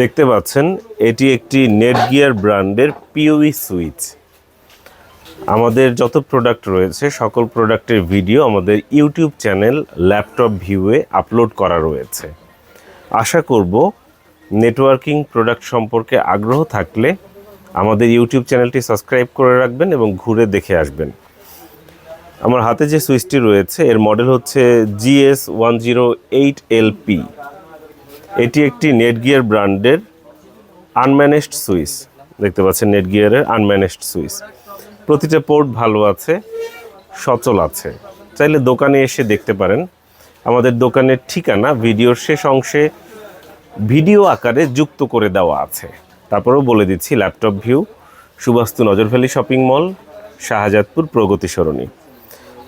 দেখতে পাচ্ছেন, এটি একটি নেটগিয়ার ব্র্যান্ডের পিওই সুইচ আমাদের যত প্রোডাক্ট রয়েছে, সকল প্রোডাক্টের ভিডিও আমাদের ইউটিউব চ্যানেল ল্যাপটপ ভিউয়ে আপলোড করা রয়েছে। আশা করব নেটওয়ার্কিং প্রোডাক্ট সম্পর্কে আগ্রহ থাকলে আমাদের ইউটিউব চ্যানেলটি সাবস্ক্রাইব করে রাখবেন এবং ঘুরে দেখে আসবেন। আমার হাতে যে সুইচটি রয়েছে, এর মডেল হচ্ছে GS one zero eight LP এটি একটি নেটগিয়ার ব্র্যান্ডের আনম্যানেজড সুইচ দেখতে পাচ্ছেন নেটগিয়ারের আনম্যানেজড সুইচ প্রতিটা পোর্ট ভালো আছে, সচল আছে। চাইলে দোকানে এসে দেখতে পারেন। আমাদের দোকানের ঠিকানা ভিডিওর শেষ অংশে ভিডিও আকারে যুক্ত করে দেওয়া আছে। তারপরেও বলে দিচ্ছি laptop view Subastu Nazar Valley shopping mall Shahjadpur Pragati Sarani.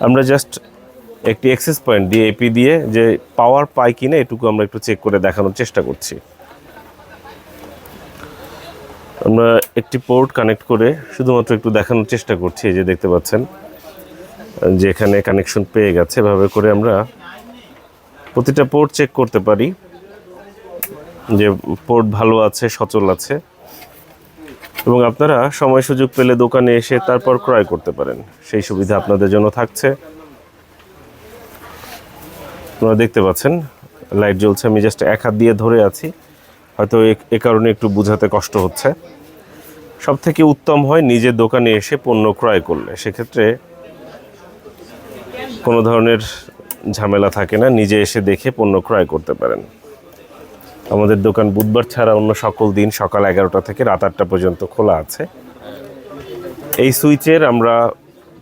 আমরা জাস্ট একটি এক্সেস পয়েন্ট দিয়ে এপি দিয়ে যে পাওয়ার পাই কিনা এটুকু আমরা একটু চেক করে দেখানোর চেষ্টা করছি। আমরা একটি পোর্ট কানেক্ট করে শুধুমাত্র একটু দেখানোর চেষ্টা করছি, এই যে দেখতে পাচ্ছেন, যে এখানে কানেকশন পেয়ে গেছে। এভাবে করে আমরা প্রতিটা পোর্ট চেক করতে পারি যে পোর্ট ভালো আছে, সচল আছে। এবং আপনারা সময় সুযোগ পেলে দোকানে এসে তারপর ক্রয় করতে পারেন। সেই সুবিধা আপনাদের জন্য থাকছে। আপনারা দেখতে পাচ্ছেন লাইট জ্বলছে, আমি জাস্ট এক হাত দিয়ে ধরে আছি। হয়তো এ- কারণে একটু বোঝাতে কষ্ট হচ্ছে। সব থেকে উত্তম হয় নিজের দোকানে এসে পণ্য ক্রয় করলে। সেক্ষেত্রে কোনো ধরনের ঝামেলা থাকে না, নিজে এসে দেখে পণ্য ক্রয় করতে পারেন। আমাদের দোকান বুধবার ছাড়া অন্য সকল দিন সকাল এগারোটা থেকে রাত আটটা পর্যন্ত খোলা আছে। এই সুইচের আমরা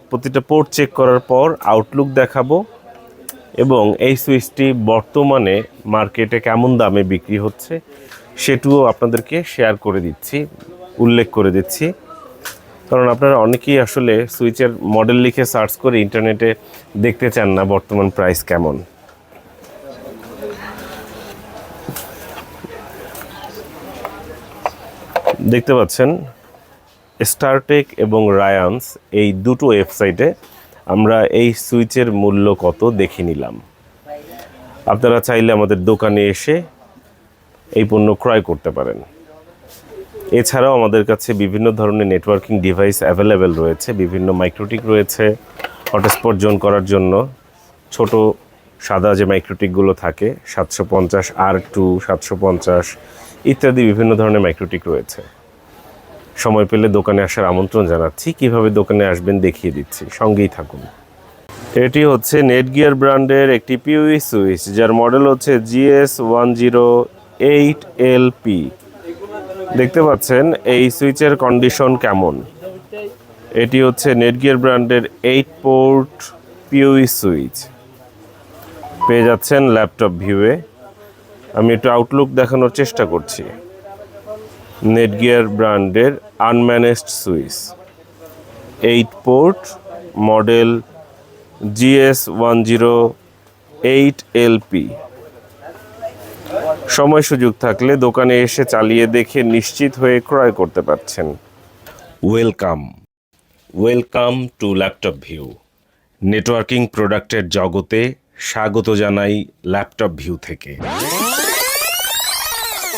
প্রতিটা পোর্ট চেক করার পর আউটলুক দেখাবো। এবং এই সুইচটি বর্তমানে মার্কেটে কেমন দামে বিক্রি হচ্ছে সেটুও আপনাদেরকে শেয়ার করে দিচ্ছি, উল্লেখ করে দিচ্ছি। কারণ আপনারা অনেকেই আসলে সুইচের মডেল লিখে সার্চ করে ইন্টারনেটে দেখতে চান না বর্তমান প্রাইস কেমন। দেখতে পাচ্ছেন স্টারটেক এবং রায়ান্স এই দুটো ওয়েবসাইটে আমরা এই সুইচের মূল্য কত দেখে নিলাম। আপনারা চাইলে আমাদের দোকানে এসে এই পণ্য ক্রয় করতে পারেন। এছাড়াও আমাদের কাছে বিভিন্ন ধরনের নেটওয়ার্কিং ডিভাইস অ্যাভেলেবেল রয়েছে, বিভিন্ন মাইক্রোটিক রয়েছে হটস্পট জোন করার জন্য। ছোট সাদা যে মাইক্রোটিকগুলো থাকে, সাতশো পঞ্চাশ আর টু সাতশো পঞ্চাশ, ইত্যাদি বিভিন্ন ধরনের মাইক্রোটিক রয়েছে। সময় পেলে দোকানে আসার আমন্ত্রণ জানাচ্ছি। কীভাবে দোকানে আসবেন দেখিয়ে দিচ্ছি। সঙ্গেই থাকুন। এটি হচ্ছে নেটগিয়ার ব্র্যান্ডের একটি পিউই সুইচ যার মডেল হচ্ছে GS one zero eight L P দেখতে পাচ্ছেন, এই সুইচের কন্ডিশন কেমন? এটি হচ্ছে নেটগিয়ার ব্র্যান্ডের এইট পোর্ট পিউই সুইচ পেয়ে যাচ্ছেন ল্যাপটপ ভিউয়ে আমি একটু আউটলুক দেখানোর চেষ্টা করছি। নেটগিয়ার ব্র্যান্ডের unmanaged switch eight port model GS one zero eight LP সময় সুযোগ থাকলে দোকানে এসে চালিয়ে দেখে নিশ্চিত হয়ে ক্রয় করতে পারছেন। Welcome welcome to laptop view networking প্রোডাক্টের জগতে স্বাগত জানাই ল্যাপটপ ভিউ থেকে।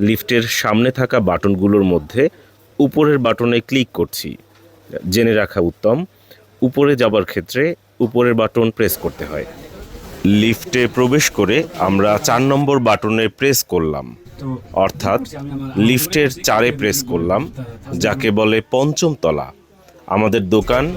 লিফটের সামনে থাকা বাটনগুলোর মধ্যে উপরের বাটনে ক্লিক করছি। জেনে রাখা উত্তম, উপরে যাবার ক্ষেত্রে উপরের বাটন প্রেস করতে হয়। লিফটে প্রবেশ করে আমরা চার নম্বর বাটনে প্রেস করলাম। অর্থাৎ লিফটের চারে প্রেস করলাম, যাকে বলে পঞ্চম তলা। আমাদের দোকান